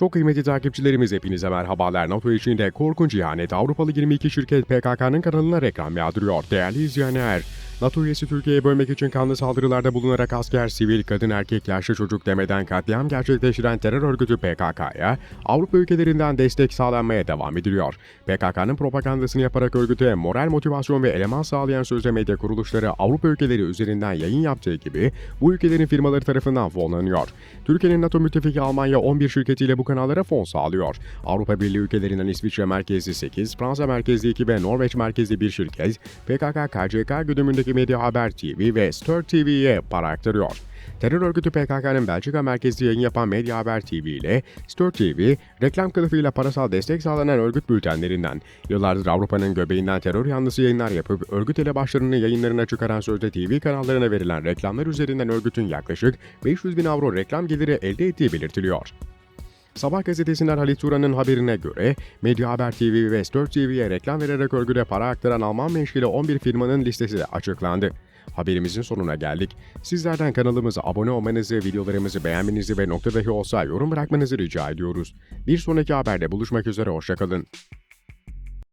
Çok kıymetli takipçilerimiz hepinize merhabalar. NATO içinde korkunç ihanet Avrupalı 22 şirket PKK'nın kanalına reklam yağdırıyor. Değerli izleyenler, NATO üyesi Türkiye'ye bölmek için kanlı saldırılarda bulunarak asker, sivil, kadın, erkek, yaşlı çocuk demeden katliam gerçekleştiren terör örgütü PKK'ya Avrupa ülkelerinden destek sağlanmaya devam ediliyor. PKK'nın propagandasını yaparak örgüte moral motivasyon ve eleman sağlayan sözde medya kuruluşları Avrupa ülkeleri üzerinden yayın yaptığı gibi bu ülkelerin firmaları tarafından fonlanıyor. Türkiye'nin NATO müttefiki Almanya 11 şirketiyle bu kanallara fon sağlıyor. Avrupa Birliği ülkelerinden İsviçre merkezli 8, Fransa merkezli 2 ve Norveç merkezli bir şirket PKK-KCK güdümündeki Medya Haber TV ve Stör TV'ye para aktarıyor. Terör örgütü PKK'nın Belçika merkezli yayın yapan Medya Haber TV ile Stör TV, reklam kılıfıyla parasal destek sağlanan örgüt bültenlerinden, yıllardır Avrupa'nın göbeğinden terör yanlısı yayınlar yapıp örgüt elebaşlarını yayınlarına çıkaran sözde TV kanallarına verilen reklamlar üzerinden örgütün yaklaşık 500 bin avro reklam geliri elde ettiği belirtiliyor. Sabah gazetesinden Halit Turan'ın haberine göre Medya Haber TV ve Stör TV'ye reklam vererek örgüte para aktaran Alman menşeli 11 firmanın listesi açıklandı. Haberimizin sonuna geldik. Sizlerden kanalımıza abone olmanızı, videolarımızı beğenmenizi ve nokta dahi olsa yorum bırakmanızı rica ediyoruz. Bir sonraki haberde buluşmak üzere, hoşçakalın.